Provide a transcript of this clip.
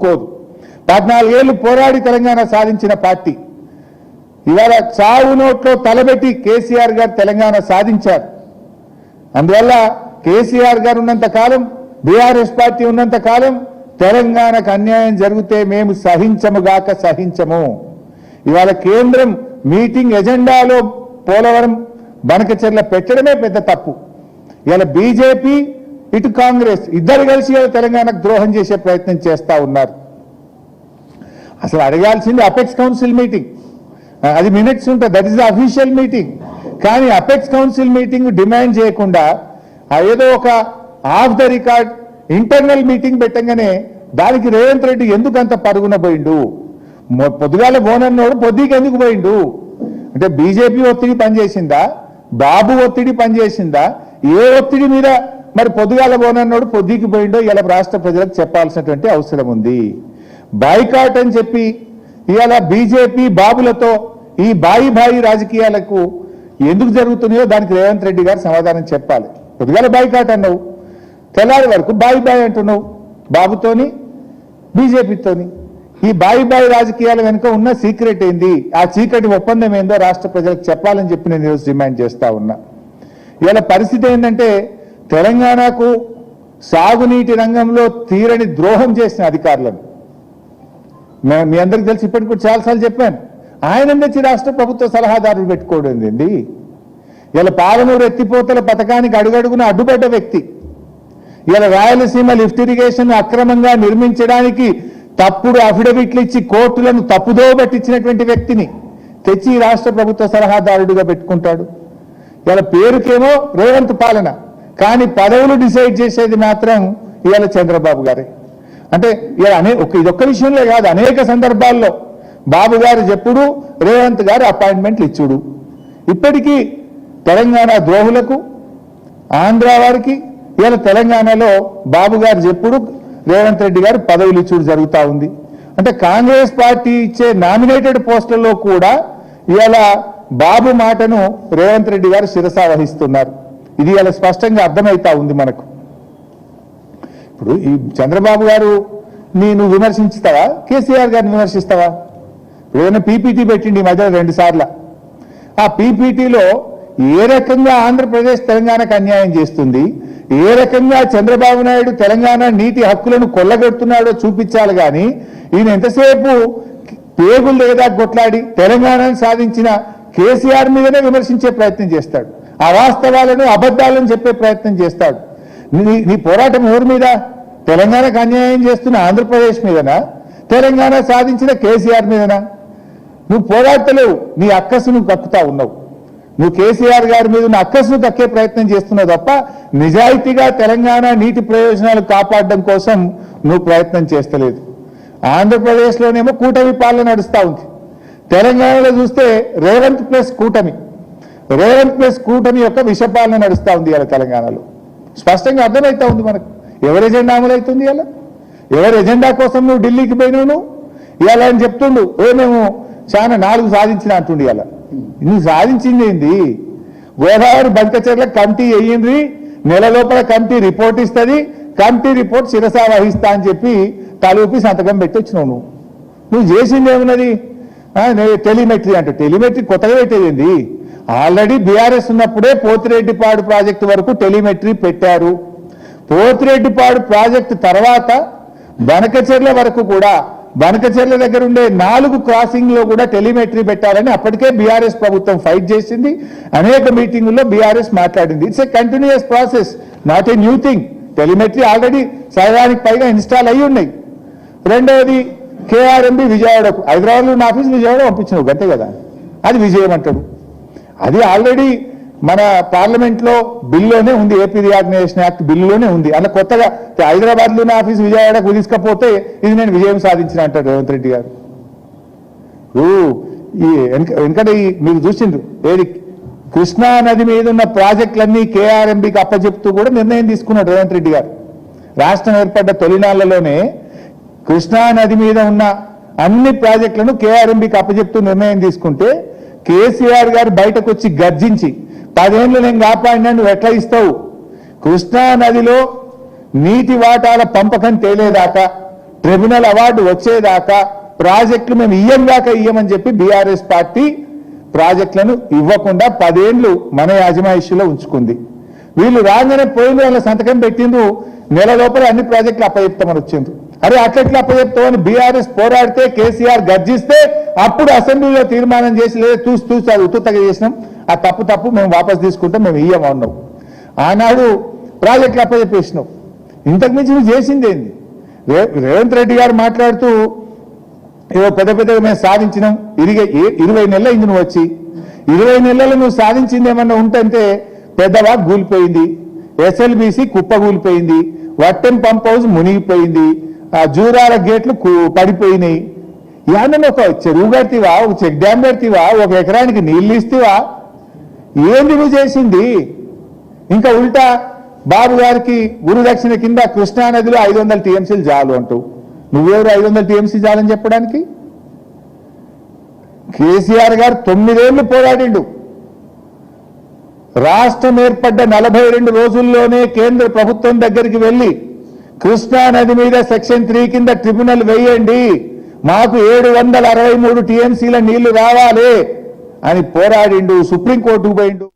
ఊరుకోదు పద్నాలుగేళ్ళు పోరాడి తెలంగాణ సాధించిన పార్టీ. ఇవాళ చావు నోట్లో తలబెట్టి కేసీఆర్ గారు తెలంగాణ సాధించారు. అందువల్ల కేసీఆర్ గారు ఉన్నంత కాలం బీఆర్ఎస్ పార్టీ ఉన్నంత కాలం తెలంగాణకు అన్యాయం జరిగితే మేము సహించముగాక సహించము. ఇవాళ కేంద్రం మీటింగ్ ఎజెండాలో పోలవరం బనకచెర్ల పెట్టడమే పెద్ద తప్పు. ఇవాళ బీజేపీ ఇటు కాంగ్రెస్ ఇద్దరు కలిసి తెలంగాణకు ద్రోహం చేసే ప్రయత్నం చేస్తా ఉన్నారు. అసలు అడగాల్సింది అపెక్స్ కౌన్సిల్ మీటింగ్. అది మినిట్స్ ఉంటుంది that is the official meeting కానీ అపెక్స్ కౌన్సిల్ మీటింగ్ డిమాండ్ చేయకుండా ఏదో ఒక off the record internal meeting పెట్టగానే దానికి రేవంత్ రెడ్డి ఎందుకు అంత పరుగున పోయిండు? పొద్దుగాల బోనన్నోడు పొద్దుకి ఎందుకు పోయిండు? అంటే బీజేపీ ఒత్తిడి పనిచేసిందా? బాబు ఒత్తిడి పనిచేసిందా? ఏ ఒత్తిడి మీద మరి పొద్దుగాల బోనన్నోడు పొద్దుకి పోయిండో ఇలా రాష్ట్ర ప్రజలకు చెప్పాల్సినటువంటి అవసరం ఉంది. బాయ్కాట్ అని చెప్పి ఇవాళ బీజేపీ బాబులతో ఈ బాయి బాయి రాజకీయాలకు ఎందుకు జరుగుతున్నాయో దానికి రేవంత్ రెడ్డి గారు సమాధానం చెప్పాలి. పొద్దుగాల బాయ్కాట్ అన్నావు తెల్లారి వరకు బాయి బాయి అంటున్నావు బాబుతోని బీజేపీతోని. ఈ బాయి బాయి రాజకీయాల వెనుక ఉన్న సీక్రెట్ ఏంది? ఆ చీకటి ఒప్పందం ఏందో రాష్ట్ర ప్రజలకు చెప్పాలని చెప్పి నేను ఈరోజు డిమాండ్ చేస్తా ఉన్నా. ఇవాళ పరిస్థితి ఏంటంటే తెలంగాణకు సాగునీటి రంగంలో తీరని ద్రోహం చేసిన అధికారులను. మీ అందరికి తెలిసి ఇప్పటికి కూడా చాలాసార్లు చెప్పాను. ఆయన తెచ్చి రాష్ట్ర ప్రభుత్వ సలహాదారులు పెట్టుకోవడం ఏంది? ఇలా పాలనూరు ఎత్తిపోతల పథకానికి అడుగడుగున అడ్డుపడ్డ వ్యక్తి. ఇలా రాయలసీమ లిఫ్ట్ ఇరిగేషన్ అక్రమంగా నిర్మించడానికి తప్పుడు అఫిడవిట్లు ఇచ్చి కోర్టులను తప్పుదో పట్టించినటువంటి వ్యక్తిని తెచ్చి రాష్ట్ర ప్రభుత్వ సలహాదారుడిగా పెట్టుకుంటాడు. ఇలా పేరుకేమో రేవంత్ పాలన. కానీ పదవులు డిసైడ్ చేసేది మాత్రం ఇవాళ చంద్రబాబు గారే. అంటే ఇలా అనే ఒక ఇదొక్క విషయంలో కాదు అనేక సందర్భాల్లో బాబు గారు చెప్పుడు రేవంత్ గారు అపాయింట్మెంట్లు ఇచ్చుడు. ఇప్పటికీ తెలంగాణ ద్రోహులకు ఆంధ్ర వారికి ఇవాళ తెలంగాణలో బాబు గారు చెప్పుడు రేవంత్ రెడ్డి గారు పదవులు ఇచ్చుడు జరుగుతూ ఉంది. అంటే కాంగ్రెస్ పార్టీ ఇచ్చే నామినేటెడ్ పోస్టుల్లో కూడా ఇవాళ బాబు మాటను రేవంత్ రెడ్డి గారు శిరసా వహిస్తున్నారు ఇది అలా స్పష్టంగా అర్థమవుతా ఉంది మనకు. ఇప్పుడు ఈ చంద్రబాబు గారు నేను విమర్శించుతావా? కేసీఆర్ గారిని విమర్శిస్తావా? ఇప్పుడు ఏదైనా పీపీటీ పెట్టిండి ఈ మధ్యలో రెండు సార్లు. ఆ పీపీటీలో ఏ రకంగా ఆంధ్రప్రదేశ్ తెలంగాణకు అన్యాయం చేస్తుంది? ఏ రకంగా చంద్రబాబు నాయుడు తెలంగాణ నీటి హక్కులను కొల్లగొడుతున్నాడో చూపించాలి కానీ ఈయన ఎంతసేపు పేగులు లేదా కొట్లాడి తెలంగాణను సాధించిన కేసీఆర్ మీదనే విమర్శించే ప్రయత్నం చేస్తాడు. అవాస్తవాలను అబద్ధాలను చెప్పే ప్రయత్నం చేస్తాడు. నీ నీ పోరాటం ఎవరి మీద? తెలంగాణకు అన్యాయం చేస్తున్న ఆంధ్రప్రదేశ్ మీదనా? తెలంగాణ సాధించిన కేసీఆర్ మీదనా? నువ్వు పోరాడతలేవు నీ అక్కసు నువ్వు కక్కుతా ఉన్నావు. నువ్వు కేసీఆర్ గారి మీద ఉన్న అక్కసును కక్కే ప్రయత్నం చేస్తున్నావు తప్ప నిజాయితీగా తెలంగాణ నీటి ప్రయోజనాలు కాపాడడం కోసం నువ్వు ప్రయత్నం చేస్తలేదు. ఆంధ్రప్రదేశ్లోనేమో కూటమి పాలన నడుస్తూ ఉంది. తెలంగాణలో చూస్తే రేవంత్ ప్లస్ కూటమి. రేవంత్ ప్లస్ కూటమి యొక్క విషపాలన నడుస్తూ ఉంది ఇలా తెలంగాణలో. స్పష్టంగా అర్థమవుతా ఉంది మనకు. ఎవరి ఎజెండా అమలవుతుంది ఇలా ఎవరి ఎజెండా కోసం నువ్వు ఢిల్లీకి పోయినావు నువ్వు? ఇవాళ అని చెప్తుండు ఓ మేము చాలా నాలుగు సాధించిన అంటుండు ఇవాళ. నువ్వు సాధించింది ఏంది? గోదావరి బంకచర్ల కమిటీ వేయింది నెల లోపల కమిటీ రిపోర్ట్ ఇస్తుంది కమిటీ రిపోర్ట్ శిరసా వహిస్తా అని చెప్పి తలూపి సంతకం పెట్టి వచ్చినావు నువ్వు. నువ్వు చేసింది ఏమున్నది? టెలిమెట్రీ అంటే. టెలిమెట్రీ కొత్తగా పెట్టేది ఆల్రెడీ బీఆర్ఎస్ ఉన్నప్పుడే పోతిరెడ్డిపాడు ప్రాజెక్టు వరకు టెలిమెట్రీ పెట్టారు. పోతిరెడ్డిపాడు ప్రాజెక్టు తర్వాత బనకచెర్ల వరకు కూడా బనకచెర్ల దగ్గర ఉండే నాలుగు క్రాసింగ్లో కూడా టెలిమెట్రీ పెట్టాలని అప్పటికే బీఆర్ఎస్ ప్రభుత్వం ఫైట్ చేసింది. అనేక మీటింగుల్లో బీఆర్ఎస్ మాట్లాడింది. It's a continuous process not a new thing. Telemetry already సగానికి పైగా ఇన్స్టాల్ అయ్యి ఉన్నాయి రెండవది కేఆర్ఎంబి విజయవాడకు హైదరాబాద్లో ఉన్న ఆఫీస్ విజయవాడ పంపించినావు గంతే కదా? అది విజయం అంటాడు. అది ఆల్రెడీ మన పార్లమెంట్లో బిల్లులోనే ఉంది ఏపీ రీఆర్గనైజేషన్ యాక్ట్ బిల్లులోనే ఉంది. అలా కొత్తగా హైదరాబాద్లోనే ఆఫీస్ విజయవాడకు తీసుకపోతే ఇది నేను విజయం సాధించిన అంటాడు రేవంత్ రెడ్డి గారు. ఈ వెనక వెనకట మీరు చూసిండ్రు ఏది కృష్ణా నది మీద ఉన్న ప్రాజెక్టులన్నీ కేఆర్ఎంబికి అప్పచెప్తూ కూడా నిర్ణయం తీసుకున్నాడు రేవంత్ రెడ్డి గారు. రాష్ట్రం ఏర్పడ్డ తొలినాళ్ళలోనే కృష్ణా నది మీద ఉన్న అన్ని ప్రాజెక్టులను కేఆర్ఎంబికి అప్పచెప్తూ నిర్ణయం తీసుకుంటే కేసీఆర్ గారు బయటకు వచ్చి గర్జించి పదేళ్ళు నేను కాపాడినా నువ్వు ఎట్లా ఇస్తావు? కృష్ణా నదిలో నీటి వాటాల పంపకం తేలేదాకా ట్రిబ్యునల్ అవార్డు వచ్చేదాకా ప్రాజెక్టులు మేము ఇయ్యం దాకా ఇయ్యమని చెప్పి బీఆర్ఎస్ పార్టీ ప్రాజెక్టులను ఇవ్వకుండా పదేళ్ళు మన యాజమాయిషిలో ఉంచుకుంది. వీళ్ళు రాగానే పోయిన వాళ్ళ సంతకం పెట్టిండ్రు నెల లోపల అన్ని ప్రాజెక్టులు అప్పచెప్తామని వచ్చిండ్రు. అరే అట్లెట్లా అప్పచెప్తామని బీఆర్ఎస్ పోరాడితే కేసీఆర్ గర్జిస్తే అప్పుడు అసెంబ్లీలో తీర్మానం చేసి లేదా చూసి చూసి అది ఉత్తుతగా చేసినాం. ఆ తప్పు తప్పు మేము వాపస్ తీసుకుంటాం మేము ఇయ్యమన్నాం ఆనాడు ప్రాజెక్టులు అప్పచెప్పేసినాం ఇంతకు మించి నువ్వు చేసింది ఏంది? రే- రేవంత్ రెడ్డి గారు మాట్లాడుతూ ఏదో పెద్ద పెద్దగా మేము సాధించినాం. ఇరిగే ఇరవై నెలల అయింది నువ్వు వచ్చి. ఇరవై నెలలు నువ్వు సాధించింది ఏమన్నా ఉంటంటే పెద్దవా కూలిపోయింది ఎస్ఎల్బిసి కుప్ప కూలిపోయింది వట్టెం పంప్ హౌస్ మునిగిపోయింది. జూరాల గేట్లు పడిపోయినాయి. ఏమన్నా ఒక చెరువు కడితివా ఒక చెక్ డ్యామ్ కడితివా ఒక ఎకరానికి నీళ్ళు ఇస్తావా? ఏంది నువ్వు చేసింది? ఇంకా ఉల్టా బాబు గారికి గురుదక్షిణ కింద కృష్ణా నదిలో ఐదు వందల టీఎంసీలు జాలు అంటూ. నువ్వెవరు ఐదు వందల టీఎంసీ జాలని చెప్పడానికి? కేసీఆర్ గారు తొమ్మిదేళ్ళు పోరాడిండు రాష్ట్రం ఏర్పడ్డ నలభై రెండు రోజుల్లోనే కేంద్ర ప్రభుత్వం దగ్గరికి వెళ్ళి కృష్ణా నది మీద సెక్షన్ త్రీ కింద ట్రిబ్యునల్ వేయండి. మాకు ఏడు వందల అరవై మూడు టీఎంసీల నీళ్ళు రావాలి అని పోరాడిండు సుప్రీంకోర్టుకు పోయిండు.